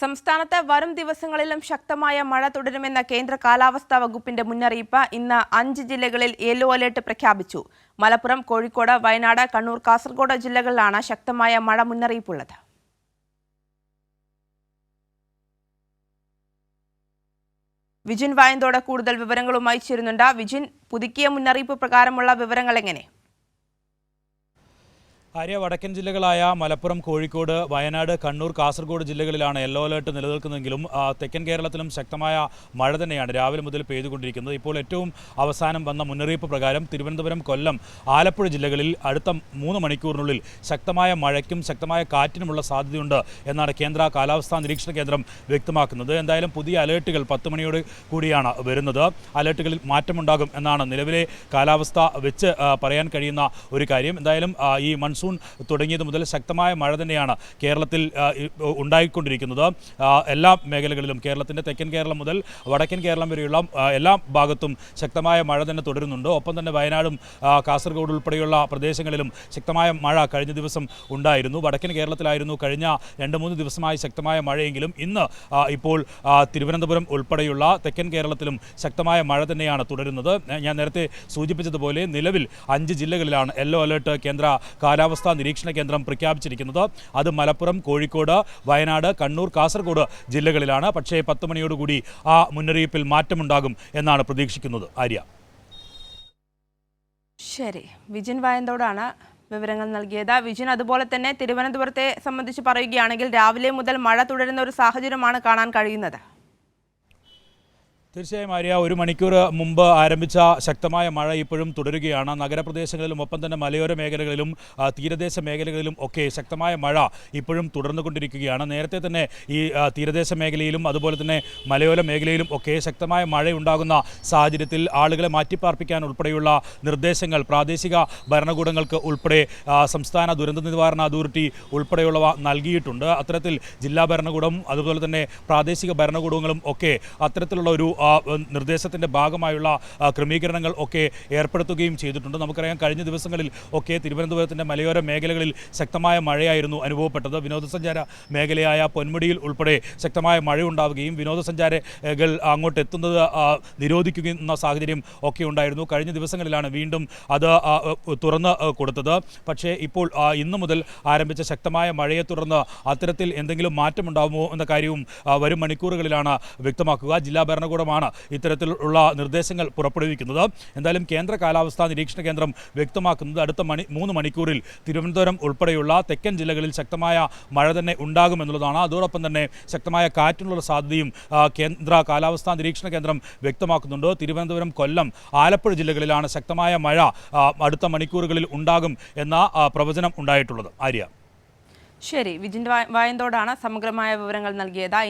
സംസ്ഥാനത്ത് വരും ദിവസങ്ങളിലും ശക്തമായ മഴ തുടരുമെന്ന കേന്ദ്ര കാലാവസ്ഥാ വകുപ്പിന്റെ മുന്നറിയിപ്പ് ഇന്ന് അഞ്ച് ജില്ലകളിൽ യെല്ലോ അലേർട്ട് പ്രഖ്യാപിച്ചു. മലപ്പുറം കോഴിക്കോട് വയനാട് കണ്ണൂർ കാസർഗോഡ് ജില്ലകളിലാണ് ശക്തമായ മഴ മുന്നറിയിപ്പുള്ളത്. വിജിൻ വായന്തോടെ കൂടുതൽ വിവരങ്ങളുമായി ചേരുന്നുണ്ട്. വിജിൻ പുതുക്കിയ മുന്നറിയിപ്പ് പ്രകാരമുള്ള വിവരങ്ങൾ എങ്ങനെ ആര്യ വടക്കൻ ജില്ലകളായ മലപ്പുറം കോഴിക്കോട് വയനാട് കണ്ണൂർ കാസർഗോഡ് ജില്ലകളിലാണ് യെല്ലോ അലേർട്ട് നിലനിൽക്കുന്നതെങ്കിലും തെക്കൻ കേരളത്തിലും ശക്തമായ മഴ തന്നെയാണ് രാവിലെ മുതൽ പെയ്തുകൊണ്ടിരിക്കുന്നത്. ഇപ്പോൾ ഏറ്റവും അവസാനം വന്ന മുന്നറിയിപ്പ് പ്രകാരം തിരുവനന്തപുരം കൊല്ലം ആലപ്പുഴ ജില്ലകളിൽ അടുത്ത മൂന്ന് മണിക്കൂറിനുള്ളിൽ ശക്തമായ മഴയ്ക്കും ശക്തമായ കാറ്റിനുമുള്ള സാധ്യതയുണ്ട് എന്നാണ് കേന്ദ്ര കാലാവസ്ഥാ നിരീക്ഷണ കേന്ദ്രം വ്യക്തമാക്കുന്നത്. എന്തായാലും പുതിയ അലേർട്ടുകൾ പത്ത് മണിയോട് കൂടിയാണ് വരുന്നത്. അലേർട്ടുകളിൽ മാറ്റമുണ്ടാകും എന്നാണ് നിലവിലെ കാലാവസ്ഥ വെച്ച് പറയാൻ കഴിയുന്ന ഒരു കാര്യം. എന്തായാലും ഈ മൺസൂൺ തുടങ്ങിയത് മുതൽ ശക്തമായ മഴ തന്നെയാണ് കേരളത്തിൽ ഉണ്ടായിക്കൊണ്ടിരിക്കുന്നത്. എല്ലാ മേഖലകളിലും കേരളത്തിന്റെ തെക്കൻ കേരളം മുതൽ വടക്കൻ കേരളം വരെയുള്ള എല്ലാ ഭാഗത്തും ശക്തമായ മഴ തന്നെ തുടരുന്നുണ്ട്. ഒപ്പം തന്നെ വയനാടും കാസർഗോഡ് ഉൾപ്പെടെയുള്ള പ്രദേശങ്ങളിലും ശക്തമായ മഴ കഴിഞ്ഞ ദിവസം ഉണ്ടായിരുന്നു. വടക്കൻ കേരളത്തിലായിരുന്നു കഴിഞ്ഞ രണ്ട് മൂന്ന് ദിവസമായി ശക്തമായ മഴയെങ്കിലും ഇന്ന് ഇപ്പോൾ തിരുവനന്തപുരം ഉൾപ്പെടെയുള്ള തെക്കൻ കേരളത്തിലും ശക്തമായ മഴ തന്നെയാണ് തുടരുന്നത്. ഞാൻ നേരത്തെ സൂചിപ്പിച്ചതുപോലെ നിലവിൽ അഞ്ച് ജില്ലകളിലാണ് യെല്ലോ അലേർട്ട് കേന്ദ്ര കാലാവസ്ഥാ നിരീക്ഷണ കേന്ദ്രം പ്രഖ്യാപിച്ചിരിക്കുന്നത്. അത് മലപ്പുറം കോഴിക്കോട് വയനാട് കണ്ണൂർ കാസർഗോഡ് ജില്ലകളിലാണ്. പക്ഷേ പത്ത് മണിയോടുകൂടി ആ മുന്നറിയിപ്പിൽ മാറ്റമുണ്ടാകും എന്നാണ് പ്രതീക്ഷിക്കുന്നത് ആര്യ. ശരി. വിജിൻ വായന്തോടാണ് വിവരങ്ങൾ നൽകിയത്. വിജിൻ അതുപോലെ തന്നെ തിരുവനന്തപുരത്തെ സംബന്ധിച്ച് പറയുകയാണെങ്കിൽ രാവിലെ മുതൽ മഴ തുടരുന്ന ഒരു സാഹചര്യമാണ് കാണാൻ കഴിയുന്നത്. തീർച്ചയായും ആര്യ ഒരു മണിക്കൂർ മുമ്പ് ആരംഭിച്ച ശക്തമായ മഴ ഇപ്പോഴും തുടരുകയാണ്. നഗരപ്രദേശങ്ങളിലും ഒപ്പം തന്നെ മലയോര മേഖലകളിലും തീരദേശ മേഖലകളിലും ഒക്കെ ശക്തമായ മഴ ഇപ്പോഴും തുടർന്നുകൊണ്ടിരിക്കുകയാണ്. നേരത്തെ തന്നെ ഈ തീരദേശ മേഖലയിലും അതുപോലെ തന്നെ മലയോര മേഖലയിലും ഒക്കെ ശക്തമായ മഴ ഉണ്ടാകുന്ന സാഹചര്യത്തിൽ ആളുകളെ മാറ്റിപ്പാർപ്പിക്കാൻ ഉൾപ്പെടെയുള്ള നിർദ്ദേശങ്ങൾ പ്രാദേശിക ഭരണകൂടങ്ങൾക്ക് ഉൾപ്പെടെ സംസ്ഥാന ദുരന്ത നിവാരണ അതോറിറ്റി ഉൾപ്പെടെയുള്ളവ നൽകിയിട്ടുണ്ട്. അത്തരത്തിൽ ജില്ലാ ഭരണകൂടം അതുപോലെ തന്നെ പ്രാദേശിക ഭരണകൂടങ്ങളും ഒക്കെ അത്തരത്തിലുള്ള ഒരു നിർദ്ദേശത്തിന്റെ ഭാഗമായുള്ള ക്രമീകരണങ്ങൾ ഒക്കെ ഏർപ്പെടുത്തുകയും ചെയ്തിട്ടുണ്ട്. നമുക്കറിയാം കഴിഞ്ഞ ദിവസങ്ങളിൽ ഒക്കെ തിരുവനന്തപുരത്തിന്റെ മലയോര മേഖലകളിൽ ശക്തമായ മഴയായിരുന്നു അനുഭവപ്പെട്ടത്. വിനോദസഞ്ചാര മേഖലയായ പൊന്മുടിയിൽ ഉൾപ്പെടെ ശക്തമായ മഴ മഴയുണ്ടാവുകയും വിനോദസഞ്ചാരികൾ അങ്ങോട്ട് എത്തുന്നത് നിരോധിക്കുന്ന സാഹചര്യം ഒക്കെ ഉണ്ടായിരുന്നു. കഴിഞ്ഞ ദിവസങ്ങളിലാണ് വീണ്ടും അത് തുറന്ന് കൊടുത്തത്. പക്ഷേ ഇപ്പോൾ ഇന്നു മുതൽ ആരംഭിച്ച ശക്തമായ മഴയെ തുടർന്ന് അത്തരത്തിൽ എന്തെങ്കിലും മാറ്റമുണ്ടാകുമോ എന്ന കാര്യവും വരും മണിക്കൂറുകളിലാണ് വ്യക്തമാക്കുക. ജില്ലാ ഭരണകൂടമാണ് ഇത്തരത്തിലുള്ള നിർദ്ദേശങ്ങൾ പുറപ്പെടുവിക്കുന്നത്. എന്തായാലും കേന്ദ്ര കാലാവസ്ഥാ നിരീക്ഷണ കേന്ദ്രം വ്യക്തമാക്കുന്നത് അടുത്ത മണി മൂന്ന് മണിക്കൂറിൽ തിരുവനന്തപുരം ഉൾപ്പെടെയുള്ള തെക്കൻ ജില്ലകളിൽ ശക്തമായ മഴ തന്നെ ഉണ്ടാകുമെന്നുള്ളതാണ്. അതോടൊപ്പം തന്നെ ശക്തമായ കാറ്റിനുള്ള സാധ്യതയും കേന്ദ്ര കാലാവസ്ഥാ നിരീക്ഷണ കേന്ദ്രം വ്യക്തമാക്കുന്നുണ്ട്. തിരുവനന്തപുരം കൊല്ലം ആലപ്പുഴ ജില്ലകളിലാണ് ശക്തമായ മഴ അടുത്ത മണിക്കൂറുകളിൽ ഉണ്ടാകും എന്ന പ്രവചനം ഉണ്ടായിട്ടുള്ളത്. ആര്യ. ശരി വിജിൻ വായ- വായന്തോടാണ് സമഗ്രമായ വിവരങ്ങൾ നൽകിയത്.